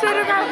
শুরু কর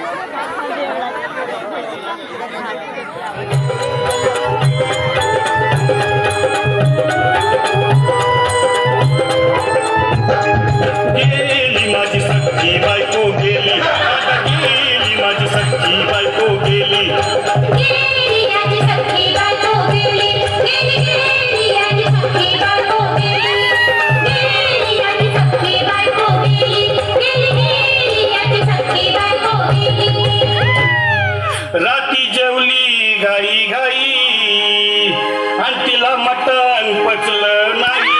घाई घाई. आणि तिला मटण पचलं नाही.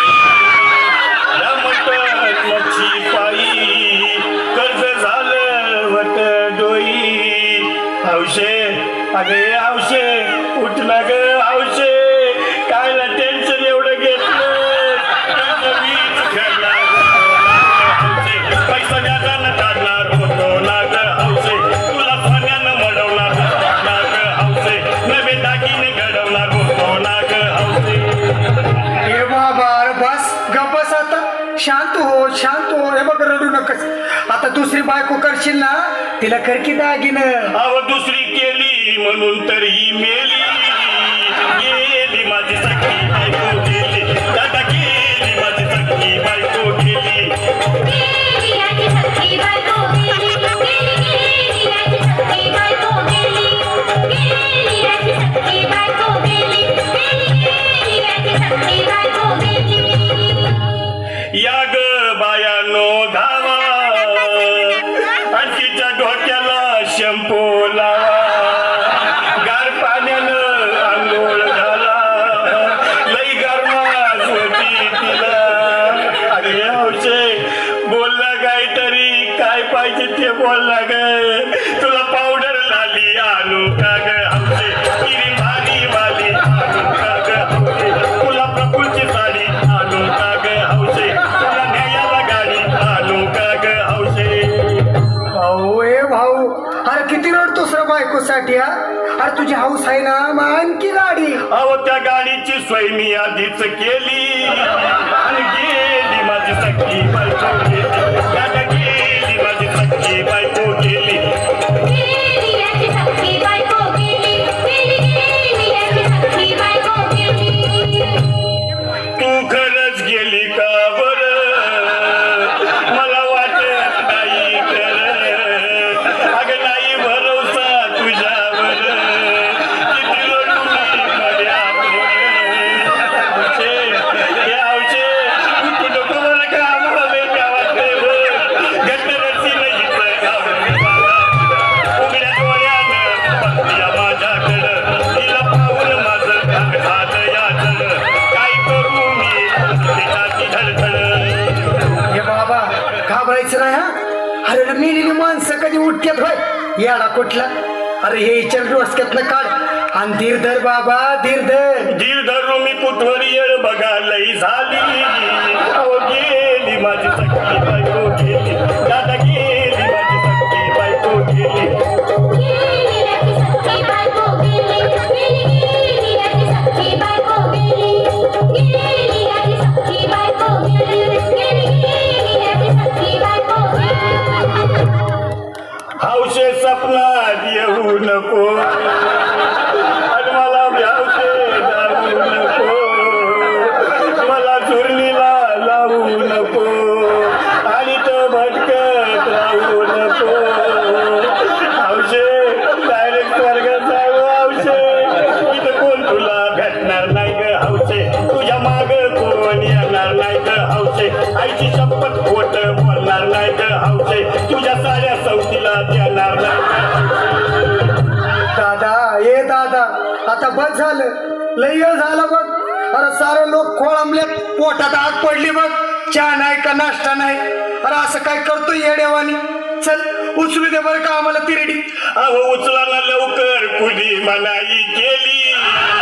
मटण मच्छी पायी कर्ज झालं वट डोई. हौशे अगे हौशे उठला ग हौशे कायला टेन्शन एवढं घेतलं? पैसा व्याजानं काढणार काढला. शांत हो शांत हो. हे बघ रडू नकस. आता दुसरी बायको करशील ना तिला कर की दागिनं. अव दुसरी केली म्हणून तरी मेली. गेली माझी सखी. पाहिजे ते बोलला ग तुला पावडर लाली आणू का ग हौशे किरी भारी वाली आणू का ग हौशे तुला प्रफुलची साडी आणू का ग हौशे तुला न्यायाला गाडी का ग हौशे भाऊ ए भाऊ अरे किती रडतोस रे बायकोसाठी हा? अरे तुझी हाऊस आहे ना मग आणखी गाडी. अहो त्या गाडीची सोय मी आधीच केली. आणि गेली माझी सख्खी बायको घाबरायचं नाही हा? अरे मेलेली माणसं कधी उठक्यात होय? याडा कुठला? अरे हे इचल डोसक्यातलं काढ. आणि धीर धर बाबा धीर धर धीर धरून मी कुठवर येळ बघा लई झाली. अहो गेली माझी सख्खी येऊ नको. मला व्यावशे जाऊ नको. मला चुरणीला लावू नको. आणि तो भटकत राहू नको. हौशे डायरेक्ट वर्गात जाऊ हौशे इथं कोण तुला भेटणार नाही ग हौशे आता बस झालं. लय झालं झाला बघ. अरे सारे लोक खोळंबल्यात पोटात आग पडली बघ. चहा नाही का नाश्ता नाही? अरे असं काय करतो येड्यावानी? चल उचलू दे बरं का आम्हाला तिरडी. अहो उचलाला लवकर कुणी मनाई केली. गेली